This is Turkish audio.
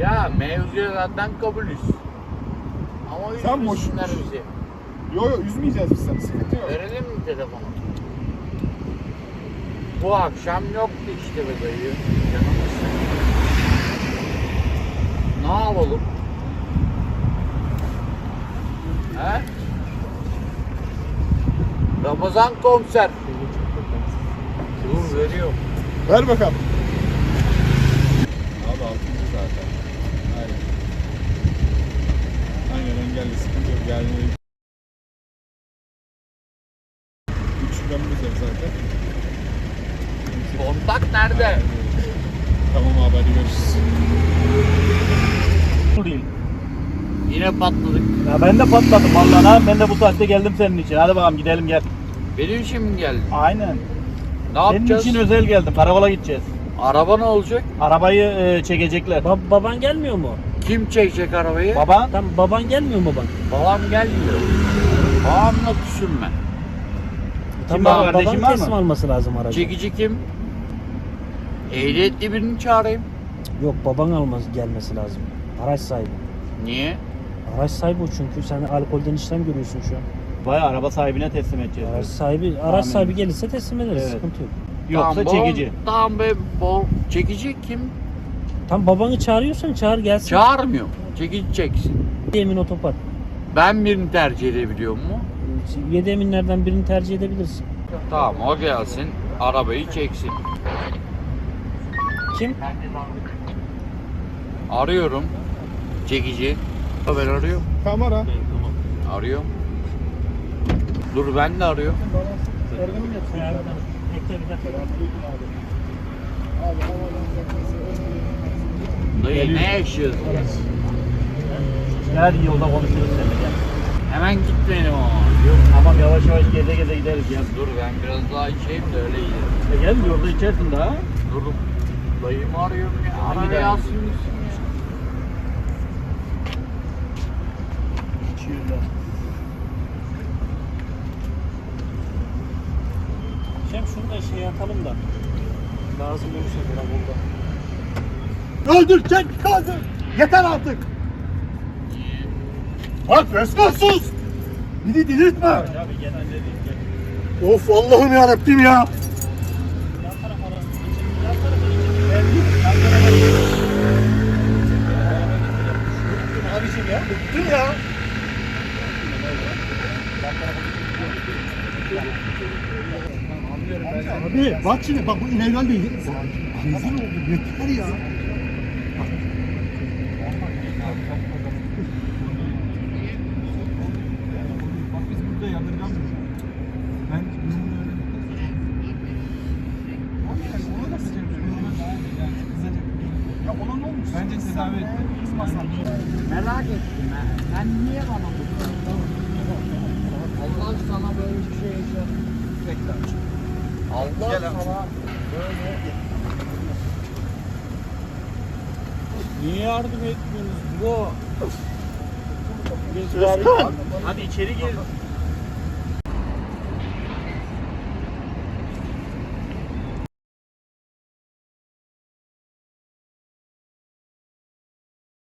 Ya mevzuya zaten kabulüz. Ama Sen boş- bizi. Yo yo üzmeyeceğiz biz seni. Sıkıntı yok. Verelim mi telefonu? Bu akşam yoktu işte be dayı. Canımız. Ne yapalım? He? Ramazan konser. Dur veriyorum. Ver bakalım. Abi altıncı zaten. Aynen. Engelli sıkıntı yok. Yani Üç şuramız var zaten. Kontak nerede? Tamam abi hadi görüşürüz. Bu değil. Yine patladık. Ya ben de patladım vallahi ha. Ben de bu saatte geldim senin için. Hadi bakalım gidelim gel. Benim için mi geldin? Aynen. Ne Senin yapacağız? için özel geldim. Karakola gideceğiz. Araba ne olacak? Arabayı e, çekecekler. Ba- baban gelmiyor mu? Kim çekecek arabayı? Baba Tam baban gelmiyor mu baban? Babam gelmiyor. Babamla küsüm ben. Kim Tamam, var, kardeşin baban var mı? teslim alması lazım aracı. Çekici kim? Ehliyetli birini çağırayım. Yok baban alması gelmesi lazım. Araç sahibi. Niye? Araç sahibi o çünkü sen alkolden işlem görüyorsun şu an. Baya araba sahibine teslim edeceğiz. Araç sahibi araç Amin. sahibi gelirse teslim ederiz. Evet. Sıkıntı yok. Yoksa Tamam, babam- çekici. Tamam be bol. Çekici kim? Tam babanı çağırıyorsan çağır gelsin. Çağırmıyor. Çekici çeksin. Emin otopark. Ben birini tercih edebiliyor mu? Yedi eminlerden birini tercih edebilirsin. Tamam o gelsin. Arabayı çeksin. Kim? Arıyorum. Çekici. Ben arıyorum. Kamera. Arıyorum. Dur ben de arıyorum. Dayı Geliyor. ne yaşıyorsun? Gel yolda konuşuruz seninle. Hemen gitmeyelim ama. Yok tamam yavaş yavaş geze geze gideriz gel. Dur ben biraz daha içeyim de öyle gidelim. E gel yolda içersin daha. Dur. Dayımı arıyorum ya. Hangi Arayı dayı? alsın gitsin. Şem şunu da şey atalım da. Lazım olursa bana burada. Öldür çek kaldır. Yeter artık. Bak resmen sus. Beni delirtme. Of Allah'ım yarabbim ya. Abi bak şimdi bak bu inegal değil. Rezil oldum yeter ya. Bence tedavi. Kızmasan. Merak ettim ben. Sen niye bana Allah sana böyle bir şey yaşar. Allah Niye yardım etmiyorsunuz? Bu Hadi içeri gir.